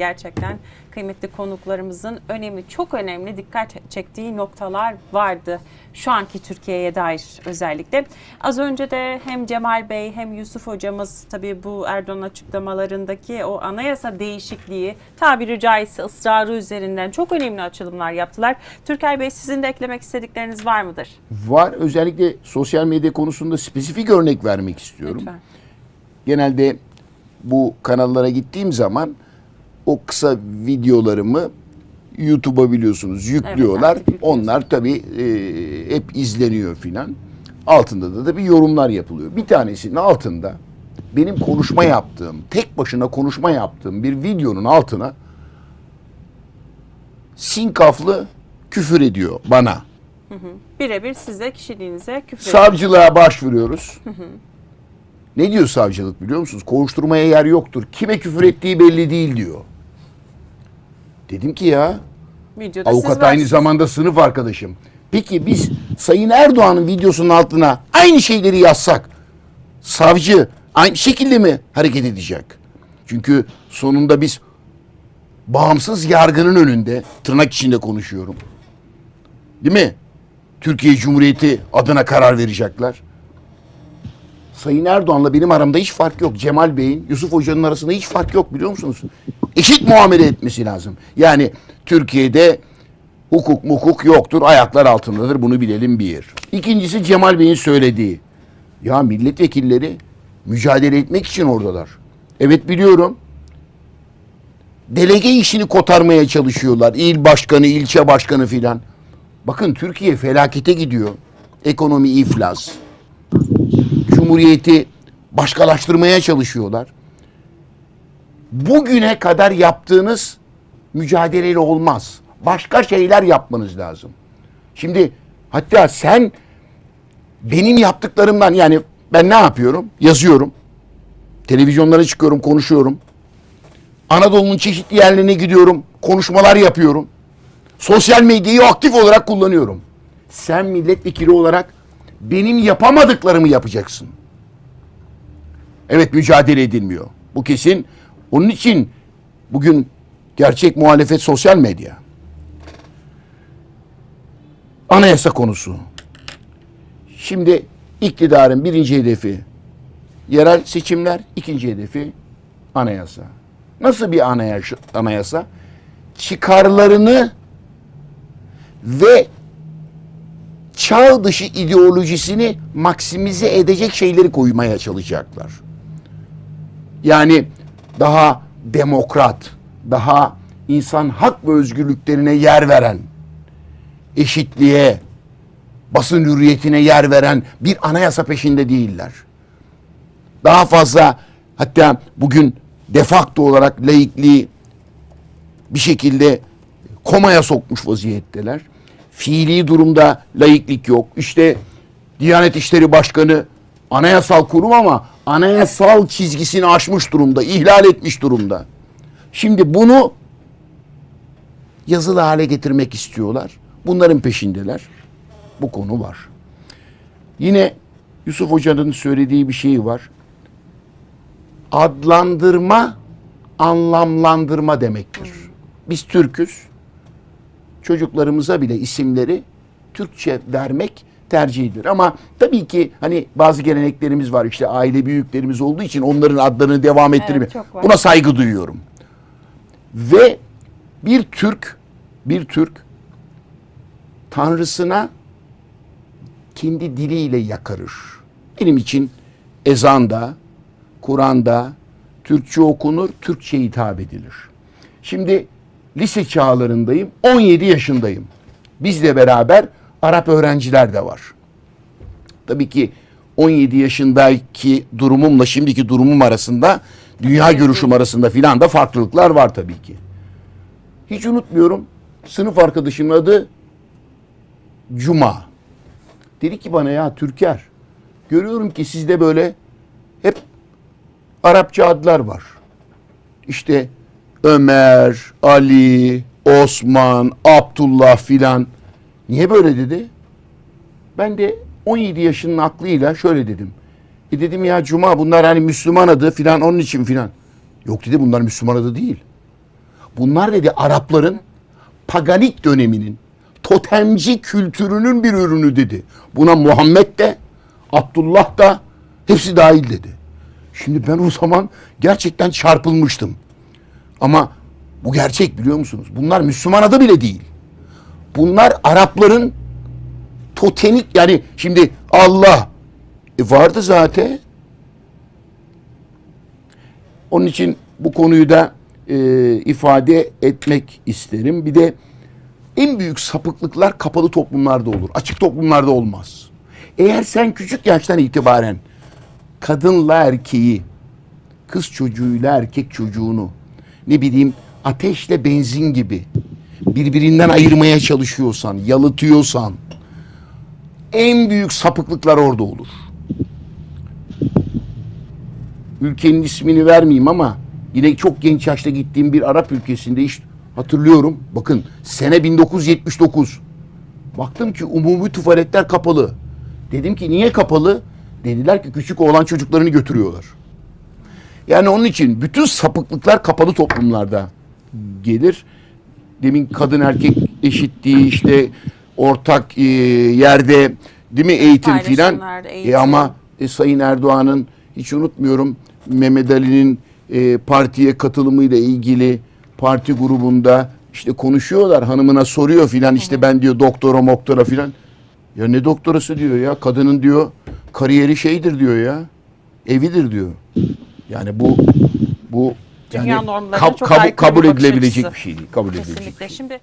gerçekten kıymetli konuklarımızın önemli, çok önemli dikkat çektiği noktalar vardı. Şu anki Türkiye'ye dair özellikle. Az önce de hem Cemal Bey hem Yusuf hocamız tabii bu Erdoğan açıklamalarındaki o anayasa değişikliği tabiri caizse ısrarı üzerinden çok önemli açılımlar yaptılar. Türker Bey sizin de eklemek istedikleriniz var mıdır? Var. Özellikle sosyal medya konusunda spesifik örnek vermek istiyorum. Lütfen. Genelde bu kanallara gittiğim zaman o kısa videolarımı YouTube'a biliyorsunuz yüklüyorlar. yüklüyorsunuz. Onlar tabii e, hep izleniyor filan. Altında da tabii yorumlar yapılıyor. Bir tanesinin altında benim konuşma yaptığım, tek başına konuşma yaptığım bir videonun altına sinkaflı küfür ediyor bana. Birebir size kişiliğinize küfür Savcılığa başvuruyoruz. Ne diyor savcılık biliyor musunuz? Kovuşturmaya yer yoktur. Kime küfür ettiği belli değil diyor. Dedim ki ya Videoda avukat aynı zamanda sınıf arkadaşım. Peki biz Sayın Erdoğan'ın videosunun altına aynı şeyleri yazsak savcı aynı şekilde mi hareket edecek? Çünkü sonunda biz bağımsız yargının önünde tırnak içinde konuşuyorum. Değil mi? Türkiye Cumhuriyeti adına karar verecekler. Sayın Erdoğan'la benim aramda hiç fark yok. Cemal Bey'in, Yusuf Hoca'nın arasında hiç fark yok biliyor musunuz? Eşit muamele etmesi lazım. Yani Türkiye'de hukuk mukuk yoktur, ayaklar altındadır. Bunu bilelim bir. İkincisi Cemal Bey'in söylediği. Ya milletvekilleri mücadele etmek için oradalar. Evet biliyorum. Delege işini kotarmaya çalışıyorlar. İl başkanı, ilçe başkanı filan. Bakın Türkiye felakete gidiyor. Ekonomi iflas. Cumhuriyeti başkalaştırmaya çalışıyorlar. Bugüne kadar yaptığınız mücadeleyle olmaz. Başka şeyler yapmanız lazım. Şimdi hatta sen benim yaptıklarımdan yani ben ne yapıyorum? Yazıyorum. Televizyonlara çıkıyorum, konuşuyorum. Anadolu'nun çeşitli yerlerine gidiyorum, konuşmalar yapıyorum. Sosyal medyayı aktif olarak kullanıyorum. Sen milletvekili olarak benim yapamadıklarımı yapacaksın. Evet mücadele edilmiyor. Bu kesin. Onun için bugün gerçek muhalefet sosyal medya. Anayasa konusu. Şimdi iktidarın birinci hedefi yerel seçimler, ikinci hedefi anayasa. Nasıl bir anayasa? anayasa? Çıkarlarını ve çağ dışı ideolojisini maksimize edecek şeyleri koymaya çalışacaklar. Yani daha demokrat, daha insan hak ve özgürlüklerine yer veren, eşitliğe, basın hürriyetine yer veren bir anayasa peşinde değiller. Daha fazla hatta bugün defakto olarak laikliği bir şekilde komaya sokmuş vaziyetteler. Fiili durumda laiklik yok. İşte Diyanet İşleri Başkanı anayasal kurum ama anayasal çizgisini aşmış durumda, ihlal etmiş durumda. Şimdi bunu yazılı hale getirmek istiyorlar. Bunların peşindeler. Bu konu var. Yine Yusuf Hoca'nın söylediği bir şey var. Adlandırma anlamlandırma demektir. Biz Türk'üz. Çocuklarımıza bile isimleri Türkçe vermek tercihidir. Ama tabii ki hani bazı geleneklerimiz var. İşte aile büyüklerimiz olduğu için onların adlarını devam ettirme. var. Buna saygı duyuyorum. Ve bir Türk, bir Türk tanrısına kendi diliyle yakarır. Benim için ezanda, Kur'an'da Türkçe okunur, Türkçe hitap edilir. Şimdi lise çağlarındayım, 17 yaşındayım. Bizle beraber Arap öğrenciler de var. Tabii ki 17 yaşındaki durumumla şimdiki durumum arasında, dünya görüşüm arasında filan da farklılıklar var tabii ki. Hiç unutmuyorum, sınıf arkadaşımın adı Cuma. Dedi ki bana ya Türker, görüyorum ki sizde böyle hep Arapça adlar var. İşte Ömer, Ali, Osman, Abdullah filan. Niye böyle dedi? Ben de 17 yaşının aklıyla şöyle dedim. E dedim ya Cuma bunlar hani Müslüman adı filan onun için filan. Yok dedi bunlar Müslüman adı değil. Bunlar dedi Arapların paganik döneminin totemci kültürünün bir ürünü dedi. Buna Muhammed de Abdullah da hepsi dahil dedi. Şimdi ben o zaman gerçekten çarpılmıştım. Ama bu gerçek biliyor musunuz? Bunlar Müslüman adı bile değil. Bunlar Arapların totemik yani şimdi Allah e vardı zaten. Onun için bu konuyu da e, ifade etmek isterim. Bir de en büyük sapıklıklar kapalı toplumlarda olur. Açık toplumlarda olmaz. Eğer sen küçük yaştan itibaren kadınla erkeği, kız çocuğuyla erkek çocuğunu ne bileyim ateşle benzin gibi birbirinden ayırmaya çalışıyorsan, yalıtıyorsan en büyük sapıklıklar orada olur. Ülkenin ismini vermeyeyim ama yine çok genç yaşta gittiğim bir Arap ülkesinde iş hatırlıyorum. Bakın sene 1979. Baktım ki umumi tuvaletler kapalı. Dedim ki niye kapalı? Dediler ki küçük oğlan çocuklarını götürüyorlar. Yani onun için bütün sapıklıklar kapalı toplumlarda gelir. Demin kadın erkek eşitliği işte ortak e, yerde değil mi eğitim filan. E ama e, Sayın Erdoğan'ın hiç unutmuyorum Mehmet Ali'nin e, partiye katılımıyla ilgili parti grubunda işte konuşuyorlar hanımına soruyor filan işte ben diyor doktora moktora filan. Ya ne doktorası diyor ya kadının diyor kariyeri şeydir diyor ya evidir diyor. Yani bu bu Dünya yani normlarına kab- çok kabul- aykırı bir kabul bakış edilebilecek açısı. bir şey değil. Kabul edilebilecek bir Kesinlikle. şey. Şimdi